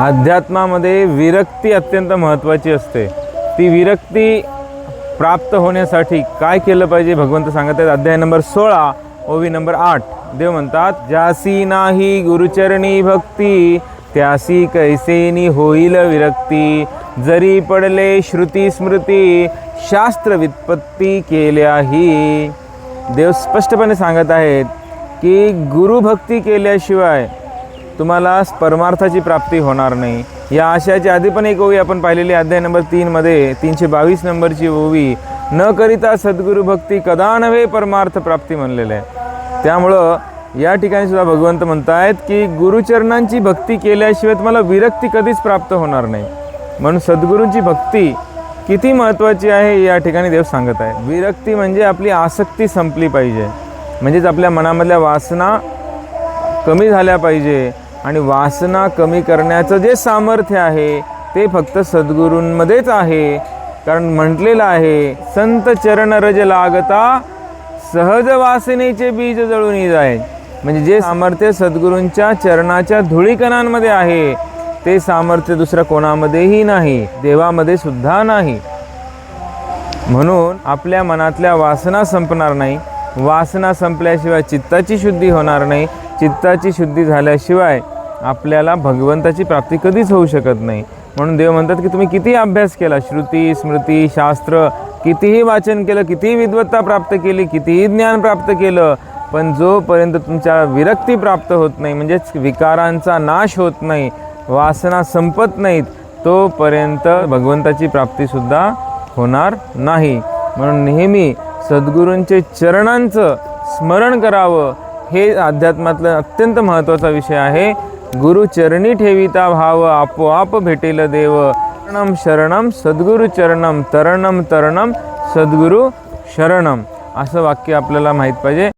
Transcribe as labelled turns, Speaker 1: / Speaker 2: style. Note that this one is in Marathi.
Speaker 1: अध्यात्मामध्ये विरक्ती अत्यंत महत्त्वाची असते. ती विरक्ती प्राप्त होण्यासाठी काय केलं पाहिजे? भगवंत सांगत आहेत अध्याय नंबर सोळा ओवी नंबर आठ. देव म्हणतात ज्यासी नाही गुरुचरणी भक्ती त्यासी कैसेनी होईल विरक्ती. जरी पडले श्रुती स्मृती शास्त्र वित्पत्ती केल्याही. देव स्पष्टपणे सांगत आहेत की गुरुभक्ती केल्याशिवाय तुम्हाला परमार्थाची प्राप्ती होणार नाही. या आशयाची आधी पण एक ओवी आपण पाहिलेली अध्याय नंबर तीनमध्ये तीनशे बावीस नंबरची ओवी न करिता सद्गुरु भक्ती कदा नव्हे परमार्थ प्राप्ती म्हणलेलं आहे. त्यामुळं या ठिकाणी सुद्धा भगवंत म्हणतायत की गुरुचरणांची भक्ती केल्याशिवाय तुम्हाला विरक्ती कधीच प्राप्त होणार नाही. म्हणून सद्गुरूंची भक्ती किती महत्त्वाची आहे या ठिकाणी देव सांगत आहे. विरक्ती म्हणजे आपली आसक्ती संपली पाहिजे. म्हणजेच आपल्या मनामधल्या वासना कमी झाल्या पाहिजे. आणि वासना कमी करण्याचं जे सामर्थ्य आहे ते फक्त सद्गुरूंमध्येच आहे. कारण म्हटलेलं आहे संत चरण रज लागता सहज वासनेचे बीज जळून जाय. म्हणजे जे सामर्थ्य सद्गुरूंच्या चरणाच्या धुळीकणांमध्ये आहे ते सामर्थ्य दुसऱ्या कोणामध्येही नाही देवामध्ये सुद्धा नाही. म्हणून आपल्या मनातल्या वासना संपणार नाही. वासना संपल्याशिवाय चित्ताची शुद्धी होणार नाही. चित्ताची शुद्धी झाल्याशिवाय आपल्याला भगवंताची प्राप्ती कधीच होऊ शकत नाही. म्हणून देव म्हणतात की तुम्ही किती अभ्यास केला? श्रुती स्मृती शास्त्र कितीही वाचन केलं कितीही विद्वत्ता प्राप्त केली कितीही ज्ञान प्राप्त केलं पण जोपर्यंत तुमच्या विरक्ती प्राप्त होत नाही म्हणजेच विकारांचा नाश होत नाही वासना संपत नाहीत तोपर्यंत भगवंताची प्राप्तीसुद्धा होणार नाही. म्हणून नेहमी सद्गुरूंचे चरणांचं स्मरण करावं हे अध्यात्मातलं अत्यंत महत्त्वाचा विषय आहे. गुरुचरणी ठेविता भाव आपोआप भेटेल देव. शरणम शरणम सद्गुरु चरणम तरणम तरणम सद्गुरु शरणम असं वाक्य आपल्याला माहीत पाहिजे.